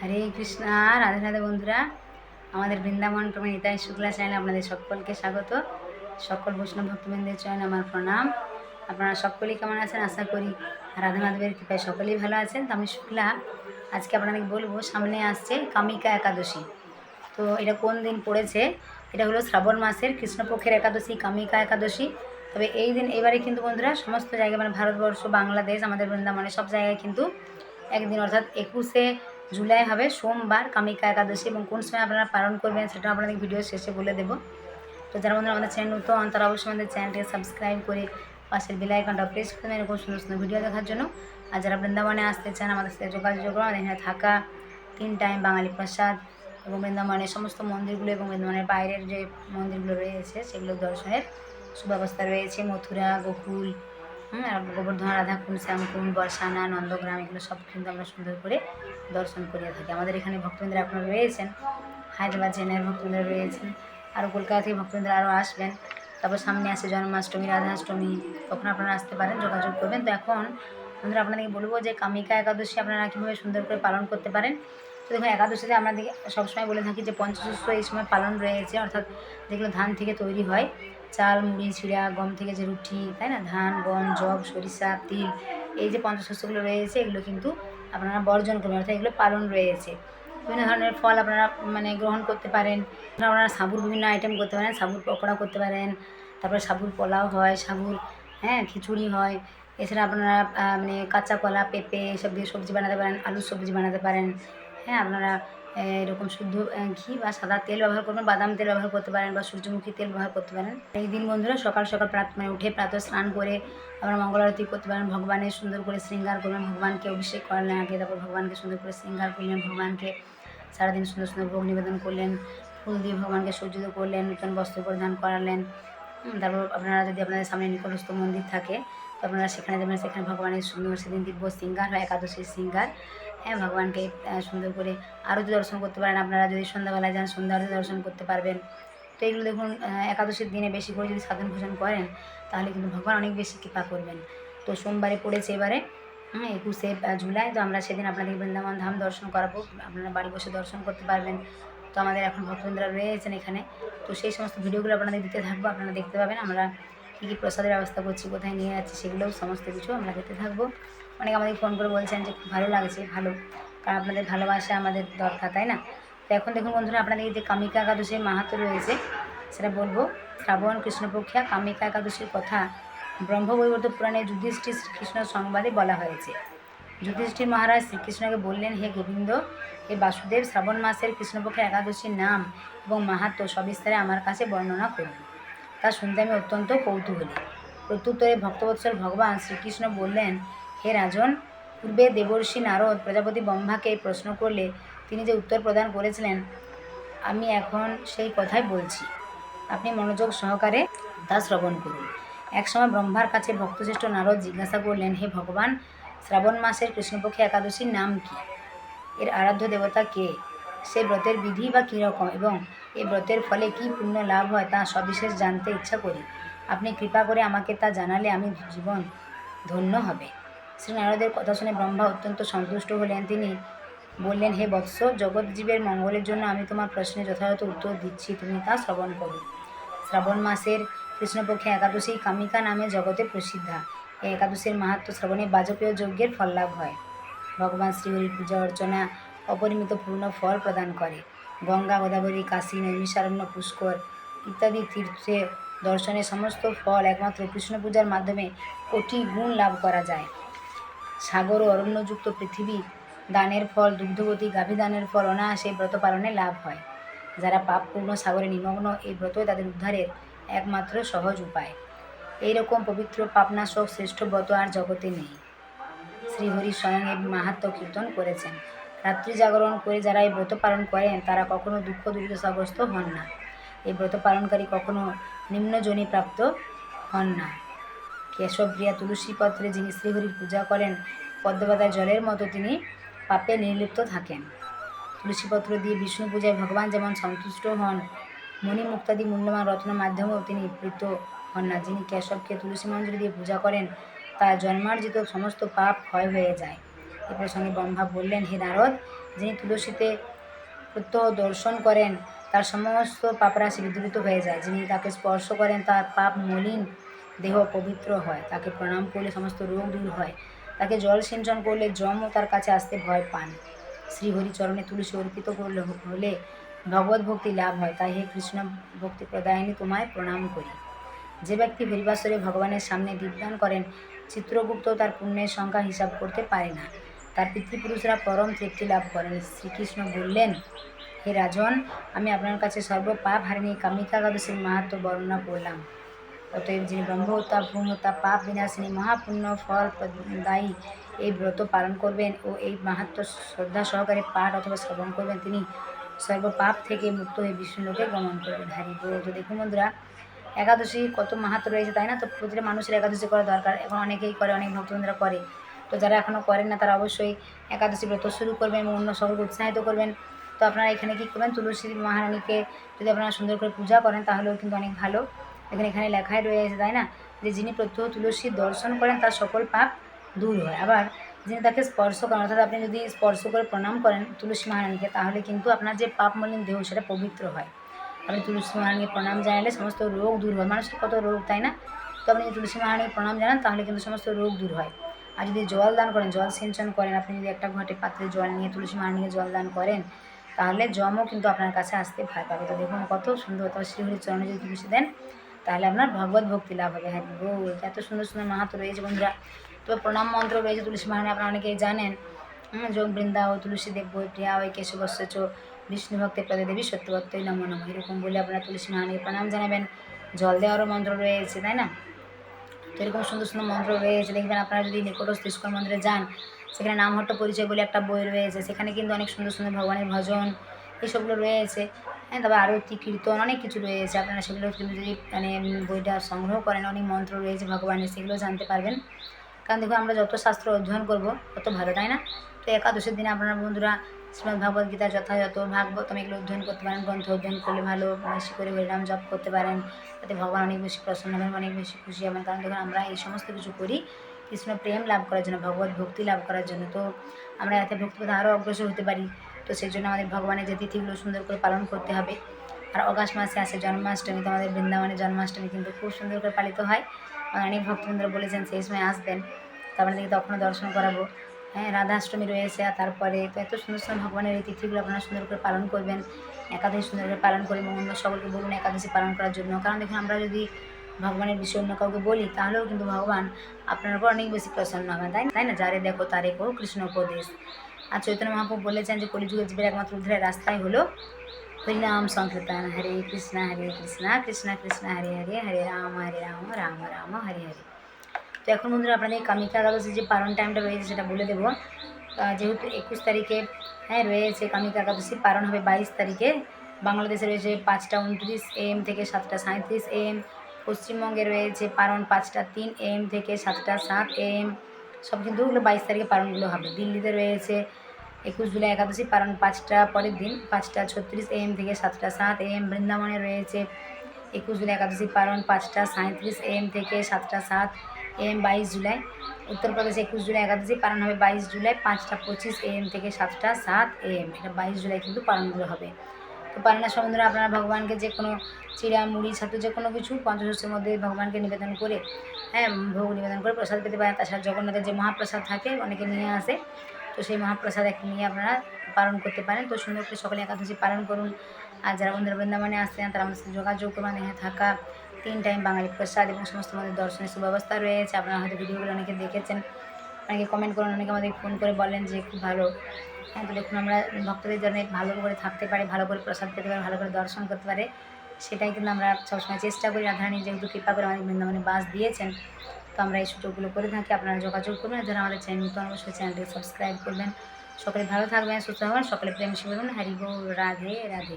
হরে কৃষ্ণ, রাধে রাধে বন্ধুরা। আমাদের বৃন্দাবন প্রমে নিতাই শুক্লা চ্যানেলে আপনাদের সকলকে স্বাগত। সকল বৈষ্ণব ভক্তবৃন্দের চয়ন আমার প্রণাম। আপনারা সকলেই কেমন আছেন? আশা করি রাধা মাধবের কৃপায় সকলেই ভালো আছেন। তো আমি শুক্লা, আজকে আপনাদের বলব, সামনে আসছে কামিকা একাদশী। তো এটা কোন দিন পড়েছে? এটা হলো শ্রাবণ মাসের কৃষ্ণপক্ষের একাদশী, কামিকা একাদশী। তবে এই দিন এবারে কিন্তু বন্ধুরা সমস্ত জায়গায় মানে ভারতবর্ষ, বাংলাদেশ, আমাদের বৃন্দাবনে সব জায়গায় কিন্তু একদিন, অর্থাৎ একুশে জুলাই হবে, সোমবার কামিকা একাদশী এবং কোন সময় আপনারা পালন করবেন সেটা আপনাদের ভিডিও শেষে বলে দেবো। তো যারা বন্ধুরা আমাদের চ্যানেল নতুন, তারা অবশ্যই আমাদের চ্যানেলটিকে সাবস্ক্রাইব করে পাশের বেল প্রেস করে এরকম সুন্দর সুন্দর ভিডিও দেখার জন্য। আর যারা বৃন্দাবনে আসতে চান, আমাদের সাথে যোগাযোগ করুন। আমাদের এখানে থাকা, তিন টাইম বাঙালি প্রসাদ এবং বৃন্দাবনের সমস্ত মন্দিরগুলো এবং বৃন্দাবনের বাইরের যে মন্দিরগুলো রয়েছে, সেগুলো দর্শনের সুব্যবস্থা রয়েছে। মথুরা, গোকুল হুম, আর গোবর্ধন, রাধাকুণ্ড, শ্যামকুণ্ড, বর্ষানা, নন্দগ্রাম, এগুলো সব কিন্তু আমরা সুন্দর করে দর্শন করিয়ে থাকি। আমাদের এখানে ভক্তবৃন্দরা আপনারা রয়েছেন, হায়দ্রাবাদ জেলার ভক্তবৃন্দরা রয়েছেন আরও কলকাতা থেকে ভক্তবৃন্দরা আরও আসবেন, তারপর সামনে আসে জন্মাষ্টমী, রাধাষ্টমী, তখন আপনারা আসতে পারেন, যোগাযোগ করবেন। তো এখন বন্ধুরা, আপনাদেরকে বলব যে কামিকা একাদশী আপনারা কীভাবে সুন্দর করে পালন করতে পারেন? তো দেখুন, একাদশীতে আমাদের সবসময় বলে থাকি যে পঞ্চশস্য এই সময় পালন রয়েছে, অর্থাৎ যেগুলো ধান থেকে তৈরি হয় চাল, মুড়ি, চিড়া, গম থেকে যে রুটি, তাই না? ধান গম জব সরিষা, তিল, এই যে পঞ্চশস্যগুলো রয়েছে, এগুলো কিন্তু আপনারা বর্জন করবেন, অর্থাৎ এগুলো পালন রয়েছে। বিভিন্ন ধরনের ফল আপনারা মানে গ্রহণ করতে পারেন। আপনারা সাবুর বিভিন্ন আইটেম করতে পারেন, সাবুর পকোড়া করতে পারেন, তারপরে সাবুর পোলাও হয়, সাবুর হ্যাঁ খিচুড়ি হয়। এছাড়া আপনারা মানে কাঁচা কলা, পেঁপে, এসব দিয়ে সবজি বানাতে পারেন, আলুর সবজি বানাতে পারেন। হ্যাঁ আপনারা এরকম শুদ্ধ ঘি বা সাদা তেল ব্যবহার করবেন, বাদাম তেল ব্যবহার করতে পারেন বা সূর্যমুখী তেল ব্যবহার করতে পারেন। এই দিন বন্ধুরা সকাল সকাল প্রাত মানে উঠে প্রাত স্নান করে আপনারা মঙ্গল আরতি করতে পারেন, ভগবানের সুন্দর করে শৃঙ্গার করবেন, ভগবানকে অভিষেক করলেন আগে, তারপর ভগবানকে সুন্দর করে শৃঙ্গার করলেন, ভগবানকে সারাদিন সুন্দর সুন্দর ভোগ নিবেদন করলেন, ফুল দিয়ে ভগবানকে সজ্জিত করলেন, নতুন বস্ত্র পরিধান করালেন। তারপর আপনারা যদি আপনাদের সামনে নিকটস্থ মন্দির থাকে, তো আপনারা সেখানে যাবেন, সেখানে ভগবানের সুন্দর সেদিন দিব্য শৃঙ্গার হয় একাদশীর শৃঙ্গার। ভগবানকে সুন্দর করে আরতি দর্শন করতে পারেন। আপনারা যদি সন্ধ্যাবেলায় যান, সন্ধ্যা আরতি দর্শন করতে পারবেন। তো এগুলো দেখুন একাদশীর দিনে বেশি করে যদি সাধন ভোজন করেন, তাহলে কিন্তু ভগবান অনেক বেশি কৃপা করবেন। তো সোমবারে পড়েছে এবারে হ্যাঁ একুশে জুলাই। তো আমরা সেদিন আপনাদের বৃন্দাবন ধাম দর্শন করাবো। আপনারা বাড়ি বসে দর্শন করতে পারবেন। তো আমাদের এখন ভক্তবৃন্দরা রয়েছেন এখানে। তো সেই সমস্ত ভিডিওগুলো আপনাদের দিতে থাকব। আপনারা দেখতে পাবেন, আমরা কী কী প্রসাদের ব্যবস্থা করছি, কোথায় নিয়ে যাচ্ছি সেগুলোও সমস্ত কিছু আমরা দেখতে থাকব। অনেকে আমাদের ফোন করে বলছেন যে খুব ভালো লাগছে, ভালো। কারণ আপনাদের ভালোবাসা আমাদের দরকার, তাই না? তো এখন দেখুন বন্ধুরা, আপনাদের যে কামিকা একাদশীর মাহাত্ম রয়েছে, সেটা বলব। শ্রাবণ কৃষ্ণপক্ষা কামিকা একাদশীর কথা ব্রহ্মবৈবর্ত পুরাণে যুধিষ্ঠির শ্রীকৃষ্ণ সংবাদে বলা হয়েছে। যুধিষ্ঠির মহারাজ শ্রীকৃষ্ণকে বললেন, হে গোবিন্দ, হে বাসুদেব, শ্রাবণ মাসের কৃষ্ণপক্ষের একাদশীর নাম এবং মাহাত্ম সবিস্তারে আমার কাছে বর্ণনা করুন। তা শুনতে আমি অত্যন্ত কৌতূহলী। প্রত্যুত্তরে ভক্তবৎসল ভগবান শ্রীকৃষ্ণ বললেন, হে রাজন, পূর্বে দেবর্ষি নারদ প্রজাপতি ব্রহ্মাকে প্রশ্ন করলে তিনি যে উত্তর প্রদান করেছিলেন, আমি এখন সেই কথাই বলছি। আপনি মনোযোগ সহকারে তা শ্রবণ করুন। একসময় ব্রহ্মার কাছে ভক্তশ্রেষ্ঠ নারদ জিজ্ঞাসা করলেন, হে ভগবান, শ্রাবণ মাসের কৃষ্ণপক্ষে একাদশীর নাম কি? এর আরাধ্য দেবতা কে? সে ব্রতের বিধি বা কীরকম এবং এই ব্রতের ফলে কি পুণ্য লাভ হয় তা সবিশেষ জানতে ইচ্ছা করি। আপনি কৃপা করে আমাকে তা জানালে আমি জীবন ধন্য হবে। শ্রী নারদের কথা শুনে ব্রহ্মা অত্যন্ত সন্তুষ্ট হলেন। তিনি বললেন, হে বৎস, জগৎজীবের মঙ্গলের জন্য আমি তোমার প্রশ্নে যথাযথ উত্তর দিচ্ছি। তুমি তা শ্রবণ করো। শ্রাবণ মাসের কৃষ্ণপক্ষে একাদশী কামিকা নামে জগতে প্রসিদ্ধা। এই একাদশীর মাহাত্ম শ্রবণে বাজপেয় যজ্ঞের ফল লাভ হয়। ভগবান শ্রীহরির পূজা অর্চনা অপরিমিত পূর্ণ ফল প্রদান করে। গঙ্গা, গোদাবরী, কাশী, নৈমিষারণ্য, পুষ্কর ইত্যাদি তীর্থে দর্শনের সমস্ত ফল একমাত্র কৃষ্ণ পূজার মাধ্যমে কোটি গুণ লাভ করা যায়। সাগর ও অরণ্যযুক্ত পৃথিবী, দানের ফল, দুগ্ধবতী গাভী দানের ফল, অনায়াসে ব্রত পালনে লাভ হয়। যারা পাপপূর্ণ, সাগরে নিমগ্ন এই ব্রতই তাদের উদ্ধারের একমাত্র সহজ উপায়। এইরকম পবিত্র পাপনাশক শ্রেষ্ঠ ব্রত আর জগতে নেই। শ্রীহরি স্বয়ং এই মাহাত্ম কীর্তন করেছেন। রাত্রি জাগরণ করে যারা এই ব্রত পালন করেন, তারা কখনো দুঃখ, দুর্দশাগ্রস্ত হন না। এই ব্রত পালনকারী কখনো নিম্নজনী প্রাপ্ত হন না। কেশবপ্রিয়া তুলসী পত্রে যিনি শ্রীহরির পূজা করেন পদ্মপাতার জলের মতো তিনি পাপে নির্লিপ্ত থাকেন। তুলসীপত্র দিয়ে বিষ্ণু পূজায় ভগবান যেমন সন্তুষ্ট হন মণিমুক্তাদি মূল্যবান রত্নের মাধ্যমেও তিনি প্রীত হন না। যিনি কেশবকে তুলসী মঞ্জরি দিয়ে পূজা করেন, তার জন্মার্জিত সমস্ত পাপ ক্ষয় হয়ে যায়। এ প্রসঙ্গে ব্রহ্মা বললেন হে নারদ, যিনি তুলসীতে প্রত্যহ দর্শন করেন, তার সমস্ত পাপরাশি বিদূরিত হয়ে যায়। যিনি তাকে স্পর্শ করেন, তার পাপ মলিন দেহ পবিত্র হয়। তাকে প্রণাম করলে সমস্ত রোগ দূর হয়। তাকে জল সিঞ্চন করলে যমও তার কাছে আসতে ভয় পান। শ্রীহরি চরণে তুলসী অর্পিত করলে হলে ভগবত ভক্তি লাভ হয়। তাই হে কৃষ্ণ ভক্তি প্রদায়নী, তোমায় প্রণাম করি। যে ব্যক্তি হরিবাসরে ভগবানের সামনে দীপদান করেন, চিত্রগুপ্ত তার পুণ্যের সংখ্যা হিসাব করতে পারে না। তার পিতৃপুরুষরা পরম তৃপ্তি লাভ করেন। শ্রীকৃষ্ণ বললেন, হে রাজন, আমি আপনার কাছে সর্বপাপ হারিণী কামিকা একাদশীর মাহাত্ম বর্ণনা করলাম। অতএব যিনি ব্রহ্মহত্যা, ভ্রূণহত্যা, পাপ বিনাশিনী, মহাপুণ্য, ফল দায়ী এই ব্রত পালন করবেন ও এই মাহাত্ম শ্রদ্ধা সহকারে পাঠ অথবা শ্রবণ করবেন, তিনি সর্বপাপ থেকে মুক্ত হয়ে বিষ্ণুলোকে গমন করবেন হারি তো দেখুন বন্ধুরা, একাদশী কত মাহাত্ম রয়েছে, তাই না? তো প্রতিটা মানুষের একাদশী করা দরকার। এখন অনেকেই করে, অনেক ভক্তবন্ধুরা করে। তো যারা এখনও করেন না, তারা অবশ্যই একাদশী ব্রত শুরু করবেন এবং অন্য সকলকে উৎসাহিত করবেন। তো আপনারা এখানে কী করবেন? তুলসী মহারানীকে যদি আপনারা সুন্দর করে পূজা করেন, তাহলেও কিন্তু অনেক ভালো। এখানে এখানে লেখাই রয়েছে, তাই না? যে যিনি প্রত্যহ তুলসীর দর্শন করেন, তার সকল পাপ দূর হয়। আবার যিনি তাকে স্পর্শ করেন, অর্থাৎ আপনি যদি স্পর্শ করে প্রণাম করেন তুলসী মহারানীকে, তাহলে কিন্তু আপনার যে পাপ মলিন দেহ, সেটা পবিত্র হয়। আপনি তুলসী মহারানীকে প্রণাম জানালে সমস্ত রোগ দূর হয়। মানুষের কত রোগ, তাই না? তো আপনি যদি তুলসী মহারানীকে প্রণাম জানান, তাহলে কিন্তু সমস্ত রোগ দূর হয়। আর যদি জল দান করেন, জল সিঞ্চন করেন, আপনি যদি একটা ঘটে পাত্রে জল নিয়ে তুলসী মহারানীকে জল দান করেন, তাহলে জমও কিন্তু আপনার কাছে আসতে ভয় পাবে। তো দেখুন কত সুন্দর তবে শ্রীহরির চরণে যদি তুলসী দেন, তাহলে আপনার ভগবত ভক্তি লাভ হবে। হ্যাঁ গো, এত সুন্দর সুন্দর মাহাত্ম রয়েছে বন্ধুরা। তো প্রণাম মন্ত্র রয়েছে তুলসী মহারানী আপনারা অনেকেই জানেন। যোগ বৃন্দা ও তুলসী দেব বই প্রিয়া ওই কেশবস্য বিষ্ণু ভক্তের পদে দেবী সত্যভক্তই নম নম। এরকম বলে আপনারা তুলসী মহারানীকে প্রণাম জানাবেন। জল দেওয়ারও মন্ত্র রয়েছে, তাই না? তো এরকম সুন্দর সুন্দর মন্ত্র রয়েছে। দেখবেন আপনারা যদি নিকটস্থ ইস্কন মন্দিরে যান, সেখানে নামহট্ট পরিচয় বলে একটা বই রয়েছে। সেখানে কিন্তু অনেক সুন্দর সুন্দর ভগবানের ভজন এইসবগুলো রয়েছে। হ্যাঁ তবে আরতি কীর্তন, অনেক কিছু রয়েছে। আপনারা সেগুলো কিন্তু যদি মানে বইটা সংগ্রহ করেন, অনেক মন্ত্র রয়েছে ভগবানের, সেগুলো জানতে পারবেন। কারণ দেখুন আমরা যত শাস্ত্র অধ্যয়ন করব, তত ভালো, তাই না? তো একাদশের দিনে আপনারা বন্ধুরা শ্রীমদ ভগবদ গীতা যথাযথ ভাগবতম এগুলো অধ্যয়ন করতে পারেন, গ্রন্থ অধ্যয়ন করলে ভালো, বেশি করে হরিনাম জপ করতে পারেন, তাতে ভগবান অনেক বেশি প্রসন্ন হবেন, অনেক বেশি খুশি হবেন। কারণ দেখুন আমরা এই সমস্ত কিছু করি, কৃষ্ণ প্রেম লাভ করার জন্য, ভগবত ভক্তি লাভ করার জন্য। তো আমরা এতে ভক্তিপথে আরও অগ্রসর হতে পারি। তো সেই জন্য আমাদের ভগবানের যে তিথিগুলো সুন্দর করে পালন করতে হবে। আর অগাস্ট মাসে আসে জন্মাষ্টমী, তো আমাদের বৃন্দাবনের জন্মাষ্টমী কিন্তু খুব সুন্দর করে পালিত হয়। অনেক ভক্তবৃন্দরা বলেছেন, সেই সময় আসবেন। তারপরে দেখি তখনও দর্শন করাবো। হ্যাঁ রাধাষ্টমী রয়েছে আর তারপরে তো এত সুন্দর সুন্দর ভগবানের এই তিথিগুলো আপনারা সুন্দর করে পালন করবেন, একাদশী সুন্দর করে পালন এবং অন্য সকলকে বলুন একাদশী পালন করার জন্য। কারণ দেখুন, আমরা যদি ভগবানের বিষয়ে অন্য কাউকে বলি, তাহলেও কিন্তু ভগবান আপনার উপর অনেক বেশি প্রসন্ন হবে তাই তাই না? যারে দেখো, তারে কো কৃষ্ণ উপদেশ। আর চৈতন্য মহাপ্রভু বলেছেন যে কলিযুগের জীবের একমাত্র উদ্ধারের রাস্তাই হলো হরিনাম সংকীর্তন হরে কৃষ্ণ হরে কৃষ্ণ কৃষ্ণ কৃষ্ণ হরে হরে হরে রাম হরে রাম রাম রাম হরে হরে তো এখন বন্ধুরা আপনাদের কামিকা একাদশী যে পালন টাইমটা রয়েছে সেটা বলে দেবো। যেহেতু একুশ তারিখে হ্যাঁ রয়েছে কামিকা একাদশী, পালন হবে বাইশ তারিখে। বাংলাদেশে রয়েছে পাঁচটা উনত্রিশ এম থেকে সাতটা সাঁত্রিশ এম পশ্চিমবঙ্গে রয়েছে পালন পাঁচটা তিন এম থেকে সাতটা সাত এম সব কিন্তু বাইশ তারিখে পালনগুলো হবে। দিল্লিতে রয়েছে একুশ জুলাই একাদশী পালন পাঁচটা পরের দিন, পাঁচটা ছত্রিশ এম থেকে সাতটা সাত এম বৃন্দাবনে রয়েছে। একুশ জুলাই একাদশী পালন পাঁচটা সাঁত্রিশ এম থেকে সাতটা সাত এম বাইশ জুলাই। উত্তরপ্রদেশে একুশ জুলাই একাদশী পালন হবে বাইশ জুলাই, পাঁচটা পঁচিশ এম থেকে সাতটা সাত এম এটা বাইশ জুলাই কিন্তু পালনগুলো হবে। তো পালনের সম্বন্ধে আপনারা ভগবানকে যে কোনো চিড়া, মুড়ি, ছাতু, যে কোনো কিছু পঞ্চশস্যের মধ্যে ভগবানকে নিবেদন করে হ্যাঁ ভোগ নিবেদন করে প্রসাদ পেতে পারেন। তাছাড়া জগন্নাথের যে মহাপ্রসাদ থাকে, অনেকে নিয়ে আসে। তো সেই মহাপ্রসাদ একটু নিয়ে আপনারা পালন করতে পারেন। তো সুন্দর করে সকলে একাদশী পালন করুন। আর যারা বন্ধুরা বৃন্দাবনে আসছেন, তারা আমাদের সাথে যোগাযোগ করবেন এখানে থাকা তিন টাইম বাঙালি প্রসাদ এবং সমস্ত আমাদের দর্শনের সুব্যবস্থা রয়েছে। আপনারা হয়তো ভিডিওগুলো অনেকে দেখেছেন, অনেকে কমেন্ট করুন, অনেকে আমাদের ফোন করে বলেন যে খুব ভালো। হ্যাঁ তো দেখুন, আমরা ভক্তদের জন্য ভালো করে থাকতে পারে, ভালো করে প্রসাদ পেতে পারে, ভালো করে দর্শন করতে পারে। সেটাই কিন্তু আমরা সবসময় চেষ্টা করি। রাধারানী যেহেতু কৃপা করে আমাদের বৃন্দাবনে বাস দিয়েছেন তো আমরা এই সুযোগগুলো করে থাকি। আপনারা যোগাযোগ করবেন যারা আমাদের চ্যানেল নতুন অবশ্যই চ্যানেলটি সাবস্ক্রাইব করবেন। সকলে ভালো থাকবেন, সুস্থ থাকবেন, সকলে প্রেম শিখবেন হরিব রাধে রাধে।